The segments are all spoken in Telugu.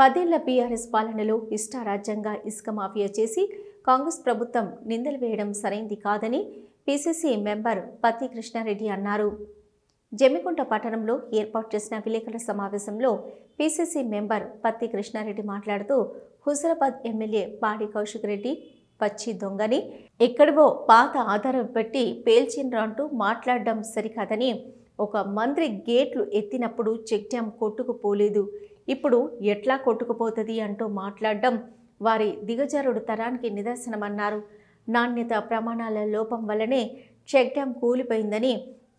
పదేళ్ళ బీఆర్ఎస్ పాలనలో ఇష్టారాజ్యంగా ఇసుక మాఫియా చేసి కాంగ్రెస్ ప్రభుత్వం నిందలు వేయడం సరైంది కాదని పీసీసీ మెంబర్ పత్తి కృష్ణారెడ్డి అన్నారు. జమ్మికుంట పట్టణంలో ఏర్పాటు చేసిన విలేకరుల సమావేశంలో పీసీసీ మెంబర్ పత్తి కృష్ణారెడ్డి మాట్లాడుతూ హుజరాబాద్ ఎమ్మెల్యే పాడి కౌశిక్ రెడ్డి పచ్చి దొంగని ఎక్కడివో పాత ఆధారం పెట్టి పేల్చిండ్రు అంటూ మాట్లాడడం సరికాదని ఒక మంత్రి గేట్లు ఎత్తినప్పుడు చెక్ డ్యాం కొట్టుకుపోలేదు. ఇప్పుడు ఎట్లా కొట్టుకుపోతుంది అంటూ మాట్లాడడం వారి దిగజారుడు తరానికి నిదర్శనమన్నారు. నాణ్యత ప్రమాణాల లోపం వల్లనే చెక్ డ్యాం కూలిపోయిందని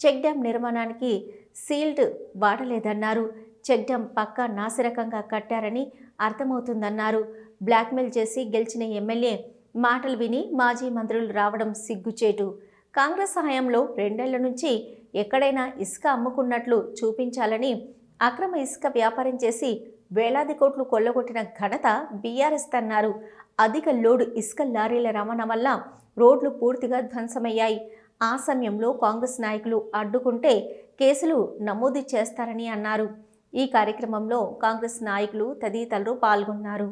చెక్ డ్యాం నిర్మాణానికి సీల్డ్ వాడలేదన్నారు. చెక్ డ్యాం పక్కా నాసిరకంగా కట్టారని అర్థమవుతుందన్నారు. బ్లాక్మెయిల్ చేసి గెలిచిన ఎమ్మెల్యే మాటలు విని మాజీ మంత్రులు రావడం సిగ్గుచేటు. కాంగ్రెస్ హయాంలో రెండేళ్ళ నుంచి ఎక్కడైనా ఇసుక అమ్ముకున్నట్లు చూపించాలని అక్రమ ఇసుక వ్యాపారం చేసి వేలాది కోట్లు కొల్లగొట్టిన ఘనత బీఆర్ఎస్ అన్నారు అధిక లోడు ఇసుక లారీల రవాణా వల్ల రోడ్లు పూర్తిగా ధ్వంసమయ్యాయి. ఆ సమయంలో కాంగ్రెస్ నాయకులు అడ్డుకుంటే కేసులు నమోదు చేస్తారని అన్నారు. ఈ కార్యక్రమంలో కాంగ్రెస్ నాయకులు తదితరులు పాల్గొన్నారు.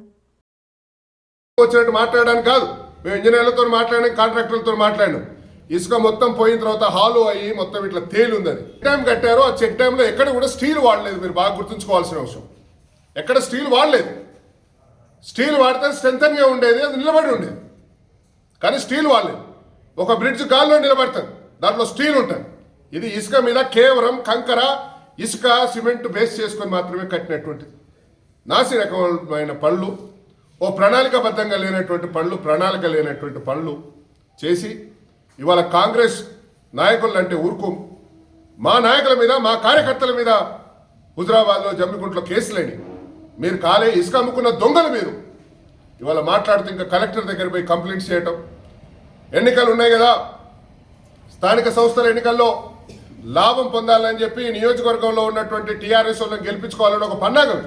వచ్చినట్టు మాట్లాడడానికి కాదు. మేము ఇంజనీర్లతో మాట్లాడినాం కాంట్రాక్టర్లతో మాట్లాడినాం. ఇసుక మొత్తం పోయిన తర్వాత హాలో అయ్యి మొత్తం ఇట్లా తేలుందని చెక్ డ్యామ్ కట్టారు ఆ చెక్ డ్యామ్లో ఎక్కడ కూడా స్టీల్ వాడలేదు మీరు బాగా గుర్తుంచుకోవాల్సిన అవసరం. ఎక్కడ స్టీల్ వాడలేదు. స్టీల్ వాడితే స్ట్రెంగ్గా ఉండేది అది నిలబడి ఉండేది. కానీ స్టీల్ వాడలేదు. ఒక బ్రిడ్జ్ గాల్లో నిలబడుతుంది దాంట్లో స్టీల్ ఉంటుంది. ఇది ఇసుక మీద కేవలం కంకర ఇసుక సిమెంట్ బేస్ చేసుకొని మాత్రమే కట్టినటువంటిది నాసి రకమైన పళ్ళు ఓ ప్రణాళికబద్ధంగా లేనటువంటి పళ్ళు ప్రణాళిక లేనటువంటి పళ్ళు చేసి ఇవాళ కాంగ్రెస్ నాయకులు అంటే ఊరుకోం. మా నాయకుల మీద మా కార్యకర్తల మీద హుజరాబాద్లో జమ్మికుంట్లో కేసులేని మీరు కాలే ఇసుక అమ్ముకున్న దొంగలు మీరు. ఇవాళ మాట్లాడుతూ ఇంకా కలెక్టర్ దగ్గర పోయి కంప్లైంట్స్ చేయటం. ఎన్నికలు ఉన్నాయి కదా స్థానిక సంస్థల ఎన్నికల్లో లాభం పొందాలని చెప్పి నియోజకవర్గంలో ఉన్నటువంటి టీఆర్ఎస్ వాళ్ళని గెలిపించుకోవాలని ఒక పన్నాగం.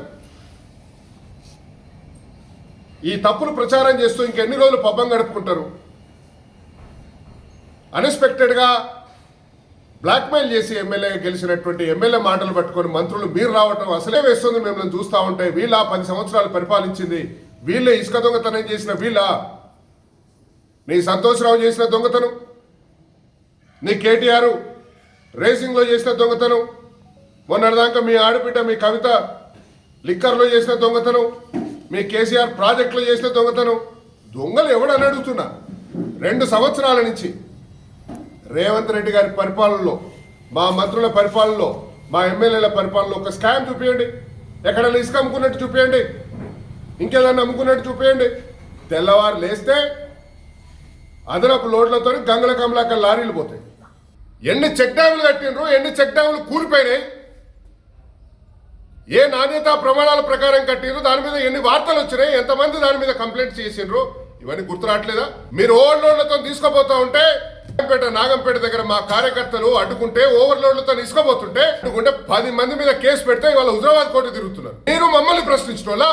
ఈ తప్పులు ప్రచారం చేస్తూ ఇంకెన్ని రోజులు పబ్బం గడుపుకుంటారు? అన్ఎక్స్పెక్టెడ్గా బ్లాక్మెయిల్ చేసి ఎమ్మెల్యే గెలిచినటువంటి ఎమ్మెల్యే మాటలు పట్టుకొని మంత్రులు మీరు రావటం అసలే వేస్తుంది మిమ్మల్ని చూస్తూ ఉంటే. వీళ్ళ పది సంవత్సరాలు పరిపాలించింది. వీళ్ళే ఇసుక దొంగతనం చేసిన వీళ్ళ. నీ సంతోషరావు చేసిన దొంగతనం. నీ కేటీఆర్ రేసింగ్లో చేసిన దొంగతనం. మొన్నటిదాకా మీ ఆడబిడ్డ మీ కవిత లిక్కర్లో చేసిన దొంగతనం. మీ కేసీఆర్ ప్రాజెక్టులో చేసిన దొంగతనం. దొంగలు ఎవడని అడుగుతున్నా? రెండు సంవత్సరాల నుంచి రేవంత్ రెడ్డి గారి పరిపాలనలో మా మంత్రుల పరిపాలనలో మా ఎమ్మెల్యేల పరిపాలనలో ఒక స్కామ్ చూపించండి ఎక్కడైనా ఇసుక అమ్ముకున్నట్టు చూపించండి ఇంకేదన్నా అమ్ముకున్నట్టు చూపించండి తెల్లవారు లేస్తే అదనపు లోడ్లతో గంగల కమలాక లారీలు పోతాయి. ఎన్ని చెక్ డ్యాములు కట్టినరు ఎన్ని చెక్ డ్యాములు కూలిపోయినాయి. ఏ నాణ్యత ప్రమాణాల ప్రకారం కట్టినరు దాని మీద ఎన్ని వార్తలు వచ్చినాయి ఎంతమంది దాని మీద కంప్లైంట్ చేసిండ్రు ఇవన్నీ గుర్తు రావట్లేదా మీరు ఓవర్లోడ్లతో తీసుకుపోతా ఉంటే నాగంపేట నాగంపేట దగ్గర మా కార్యకర్తలు అడ్డుకుంటే ఓవర్లోడ్లతో ఇసుకపోతుంటే అడ్డుకుంటే పది మంది మీద కేసు పెడితే ఇవాళ హుజరాబాద్ కోర్టు తిరుగుతున్నారు. మీరు మమ్మల్ని ప్రశ్నించిన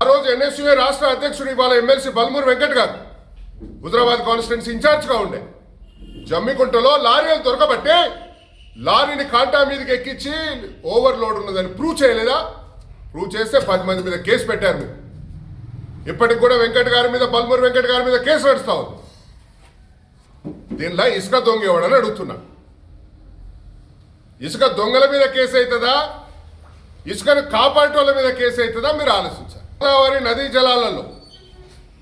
ఆ రోజు ఎన్ఎస్యుఏ రాష్ట్ర అధ్యక్షుడు ఇవాళ ఎమ్మెల్సీ బల్మూరు వెంకట్ గారు హుజరాబాద్ కాన్స్టిట్యున్సీ ఇన్ఛార్జ్గా ఉండే. జమ్మికుంటలో లారీలు దొరకబట్టే లారీని కాంటా మీదకి ఎక్కించి ఓవర్లోడ్ ఉన్నదని ప్రూవ్ చేయలేదా? ప్రూవ్ చేస్తే పది మంది మీద కేసు పెట్టారు ఇప్పటికి కూడా వెంకట్ గారి మీద బల్మూరు వెంకట్ గారి మీద కేసు నడుస్తా ఉంది. దీనిలో ఇసుక దొంగ ఎవడని అడుగుతున్నా. ఇసుక దొంగల మీద కేసు అవుతుందా ఇసుకను కాపాడటోళ్ళ మీద కేసు అవుతుందా మీరు ఆలోచించాలి. గోదావరి నదీ జలాలలో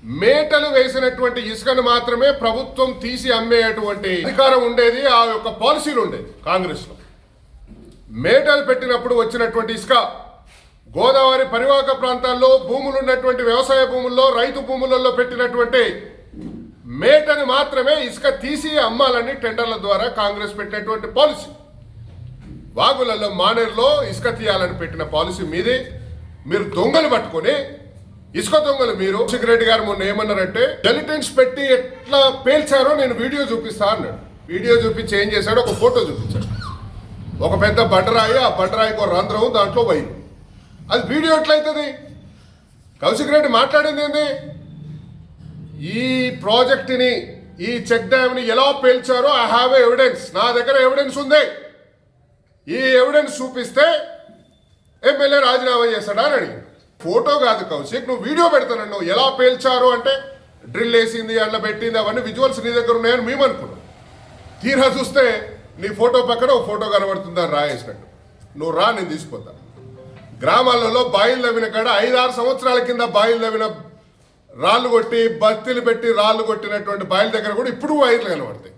మేటలు వేసినటువంటి ఇసుకను మాత్రమే ప్రభుత్వం తీసి అమ్మేటువంటి అధికారం ఉండేది ఆ యొక్క పాలసీలు ఉండేది కాంగ్రెస్లో మేటలు పెట్టినప్పుడు వచ్చినటువంటి ఇసుక గోదావరి పరివాహక ప్రాంతాల్లో భూములు ఉన్నటువంటి వ్యవసాయ భూముల్లో రైతు భూములలో పెట్టినటువంటి మేటను మాత్రమే ఇసుక తీసి అమ్మాలని టెండర్ల ద్వారా కాంగ్రెస్ పెట్టినటువంటి పాలసీ. వాగులలో మానేరులో ఇసుక తీయాలని పెట్టిన పాలసీ మీదే మీరు దొంగలు పట్టుకొని ఇసుక దొంగలు మీరు. రెడ్డి గారు మొన్న ఏమన్నారంటే జలిటెన్స్ పెట్టి ఎట్లా పేల్చారో నేను వీడియో చూపిస్తా అన్నాడు. వీడియో చూపించి ఏం చేశాడు? ఒక ఫోటో చూపించాడు. ఒక పెద్ద బండరాయి ఆ బండరాయికి ఒక రంధ్రం దాంట్లో వైరు అది వీడియో ఎట్లయితుంది? కౌశిక్ రెడ్డి మాట్లాడింది ఏంది? ఈ ప్రాజెక్టుని ఈ చెక్ డ్యామ్ని ఎలా పేల్చారో ఐ హ్యావ్ ఎవిడెన్స్ నా దగ్గర ఎవిడెన్స్ ఉంది. ఈ ఎవిడెన్స్ చూపిస్తే ఎమ్మెల్యే రాజీనామా చేస్తాడా అని అడిగాడు. ఫోటో కాదు కౌశిక్ నువ్వు వీడియో పెడతానండి నువ్వు ఎలా పేల్చారు అంటే డ్రిల్ వేసింది అట్లా పెట్టింది అవన్నీ విజువల్స్ నీ దగ్గర ఉన్నాయని మేము అనుకున్నాం. తీరా చూస్తే నీ ఫోటో పక్కన ఒక ఫోటో కనబడుతుందా రాయేసినట్టు. నువ్వు రా నేను తీసుకుపోతా గ్రామాలలో బాయిలు తవ్విన కాడ ఐదారు సంవత్సరాల కింద బాయిలు తవ్విన రాళ్ళు కొట్టి బస్తీలు పెట్టి రాళ్ళు కొట్టినటువంటి బాయిల దగ్గర కూడా ఇప్పుడు వైర్లు కనబడతాయి.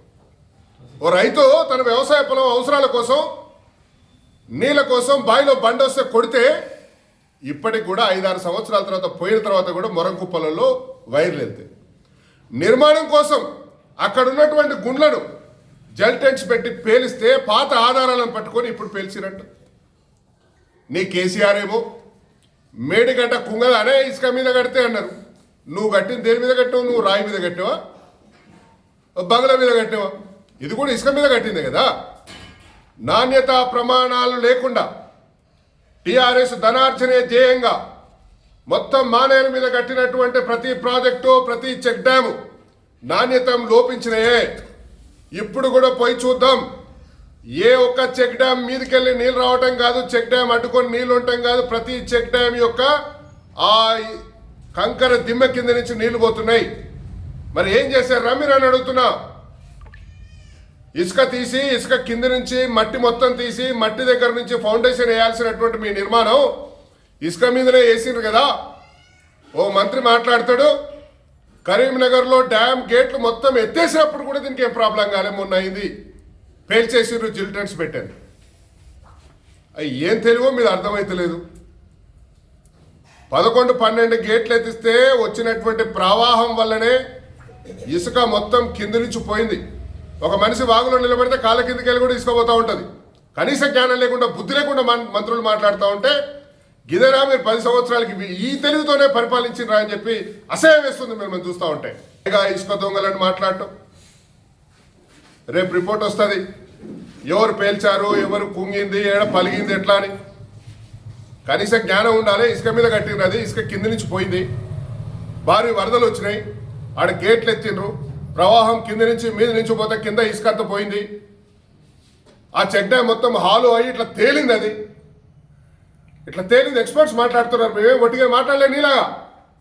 ఓ రైతు తన వ్యవసాయ పొలం అవసరాల కోసం నీళ్ళ కోసం బావిలో బండి వస్తే కొడితే ఇప్పటికి కూడా ఐదారు సంవత్సరాల తర్వాత పోయిన తర్వాత కూడా మొరంకుప్పలలో వైర్లు వెళ్తాయి. నిర్మాణం కోసం అక్కడ ఉన్నటువంటి గుండ్లను జల్ టెంట్స్ పెట్టి పేలిస్తే పాత ఆధారాలను పట్టుకొని ఇప్పుడు పేల్చినట్టు. నీ కేసీఆర్ ఏమో మేడిగడ్డ కుంగదానే ఇసుక మీద కడితే అన్నారు. నువ్వు కట్టిన దేని మీద కట్టావు నువ్వు రాయి మీద కట్టావా బంగ్లా మీద కట్టావా ఇది కూడా ఇసుక మీద కట్టిందే కదా. నాణ్యత ప్రమాణాలు లేకుండా టిఆర్ఎస్ ధనార్జనే ధ్యేయంగా మొత్తం మానేల మీద కట్టినటువంటి ప్రతి ప్రాజెక్టు ప్రతి చెక్ డ్యాము నాణ్యత లోపించినయే. ఇప్పుడు కూడా పోయి చూద్దాం. ఏ ఒక్క చెక్ డ్యామ్ మీదకెళ్ళి నీళ్ళు రావటం కాదు చెక్ డ్యామ్ అడ్డుకొని నీళ్ళు ఉండటం కాదు ప్రతి చెక్ డ్యామ్ యొక్క ఆ కంకర దిమ్మ కింద నుంచి నీళ్ళు పోతున్నాయి. మరి ఏం చేశారు? మీరు అని అడుగుతున్నా. ఇసుక తీసి ఇసుక కింద నుంచి మట్టి మొత్తం తీసి మట్టి దగ్గర నుంచి ఫౌండేషన్ వేయాల్సినటువంటి మీ నిర్మాణం ఇసుక మీదనే వేసిండ్రు కదా. ఓ మంత్రి మాట్లాడతాడు. కరీంనగర్లో డ్యామ్ గేట్లు మొత్తం ఎత్తేసినప్పుడు కూడా దీనికి ఏం ప్రాబ్లం కాలే మొన్న అయింది. పేల్చేసిర్రు జిల్టన్స్ పెట్టాను అయ్యి ఏం తెలివో మీద అర్థమైతలేదు. పదకొండు పన్నెండు గేట్లు ఎత్తిస్తే వచ్చినటువంటి ప్రవాహం వల్లనే ఇసుక మొత్తం కింద నుంచి పోయింది ఒక మనిషి వాగులో నిలబడితే కాళ్ళ కిందకి వెళ్ళి కూడా ఇసుకపోతూ ఉంటుంది. కనీస జ్ఞానం లేకుండా బుద్ధి లేకుండా మంత్రులు మాట్లాడుతూ ఉంటే గిదెరా మీరు పది సంవత్సరాలకి ఈ తెలివితోనే పరిపాలించినరా అని చెప్పి అసహ్యం వేస్తుంది మేము చూస్తూ ఉంటే. ఇక ఇసుక దొంగలని మాట్లాడటం. రేపు రిపోర్ట్ వస్తుంది. ఎవరు పేల్చారు ఎవరు కుంగింది ఏడ పలిగింది ఎట్లా అని. కనీస జ్ఞానం ఉండాలి ఇసుక మీద కట్టిండ్రు అది ఇసుక కింద నుంచి పోయింది. భారీ వరదలు వచ్చినాయి ఆడ గేట్లు ఎత్తిండ్రు ప్రవాహం కింద నుంచి మీద నుంచి పోతే కింద ఇసుక అంతా పోయింది. ఆ చెక్ డ్యామ్ మొత్తం హాలు అయ్యి ఇట్లా తేలింది అది. ఇట్లా తేలింది ఎక్స్పర్ట్స్ మాట్లాడుతున్నారు మేమే ఒట్టిగా మాట్లాడలే నీలాగా.